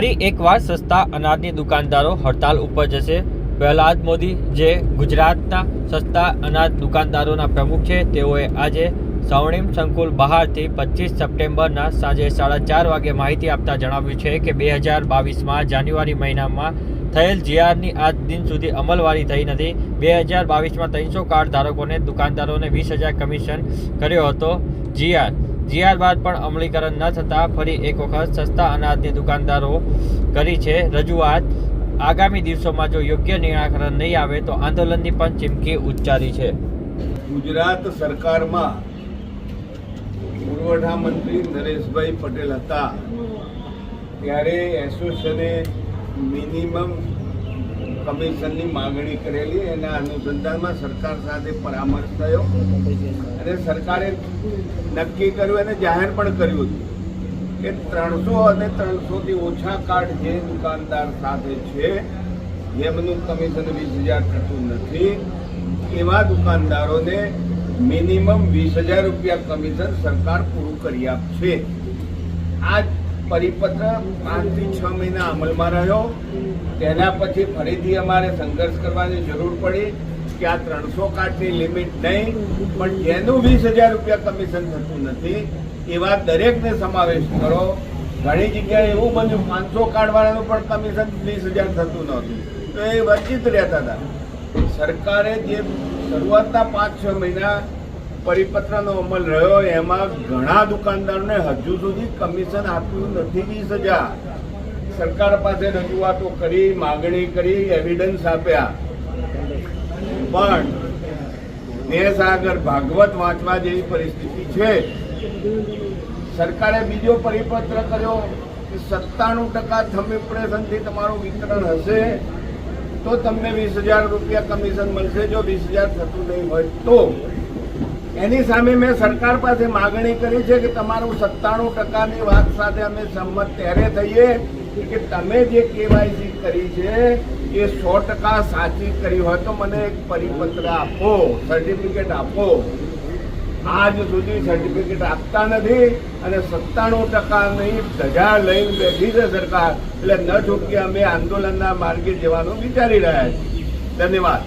ફરી એકવાર સસ્તા અનાજની દુકાનદારો હડતાલ ઉપર જશે. પ્રહલાદ મોદી, જે ગુજરાતના સસ્તા અનાજ દુકાનદારોના પ્રમુખ છે, તેઓએ આજે સ્વર્ણિમ સંકુલ બહારથી પચીસ સપ્ટેમ્બરના સાંજે સાડા ચાર વાગે માહિતી આપતા જણાવ્યું છે કે બે હજાર બાવીસમાં જાન્યુઆરી મહિનામાં થયેલ જીઆરની આજ દિન સુધી અમલવારી થઈ નથી. બે હજાર બાવીસમાં ત્રણસો કાર્ડ ધારકોને દુકાનદારોને વીસ હજાર કમિશન કર્યો હતો. જીઆર જીઆર બાદ પણ અમલીકરણ ન થતાં ફરી એક વખત સસ્તા અનાજની દુકાનદારો કરી છે રજૂઆત. આગામી દિવસોમાં જો યોગ્ય નિરાકરણ નહીં આવે તો આંદોલનની પણ ચીમકી ઉચ્ચારી છે. ગુજરાત સરકારમાં પુરવઠા મંત્રી નરેશભાઈ પટેલ હતા. ત્યારે એસોસિએશને મિનિમમ કમિશનની માગણી કરેલી એના અનુસંધાનમાં સરકાર સાથે પરામર્શ થયો. અને સરકારે નક્કી કર્યું અને જાહેર પણ કર્યું હતું કે ત્રણસો અને ત્રણસોથી ઓછા કાર્ડ જે દુકાનદાર સાથે છે, જેમનું કમિશન વીસ હજાર થતું નથી, એવા દુકાનદારોને મિનિમમ વીસ હજાર રૂપિયા કમિશન સરકાર પૂરું કરી આપશે. આ પરિપત્ર પાંચથી છ મહિના અમલમાં રહ્યો. તેના પછી ફરીથી અમારે સંઘર્ષ કરવાની જરૂર પડી કે આ ત્રણસો કાર્ડની લિમિટ નહીં, પણ જેનું વીસ હજાર રૂપિયા કમિશન થતું નથી, એવા દરેકને સમાવેશ કરો. ઘણી જગ્યાએ એવું બન્યું, પાંચસો કાર્ડવાળાનું પણ કમિશન વીસ હજાર થતું નહોતું. તો એ વંચિત રહેતા હતા. સરકારે જે શરૂઆતના પાંચ, છ મહિના પરિપત્રનો અમલ રહ્યો, એમાં ઘણા દુકાનદારોને હજુ સુધી કમિશન આપ્યું નથી ની સજા સરકાર પાસે રજૂઆતો કરી, માગણી કરી એવિડન્સ આપ્યા. પણ દેશ આગળ ભાગવત વાંચવા જેવી પરિસ્થિતિ છે. સરકારે બીજો પરિપત્ર કર્યો કે સત્તાણું ટકા થમીપ્રેશનથી તમારું વિતરણ હશે, તો તમને વીસ હજાર રૂપિયા કમિશન મળશે. જો વીસ હજાર થતું નહીં હોય તો એની સામે મેં સરકાર પાસે માગણી કરી છે કે તમારું સત્તાણું ટકાની વાત સાથે અમે સંમત ત્યારે થઈએ કે તમે જે કેવાયસી કરી છે એ સો ટકા સાચી કરી હોય તો મને એક પરિપત્ર આપો સર્ટિફિકેટ આપો. આજ સુધી સર્ટિફિકેટ આપતા નથી અને સત્તાણું ટકાની ધજા લઈને બેઠી છે સરકાર. એટલે ન છૂટકે અમે આંદોલનના માર્ગે જવાનું વિચારી રહ્યા છીએ. ધન્યવાદ.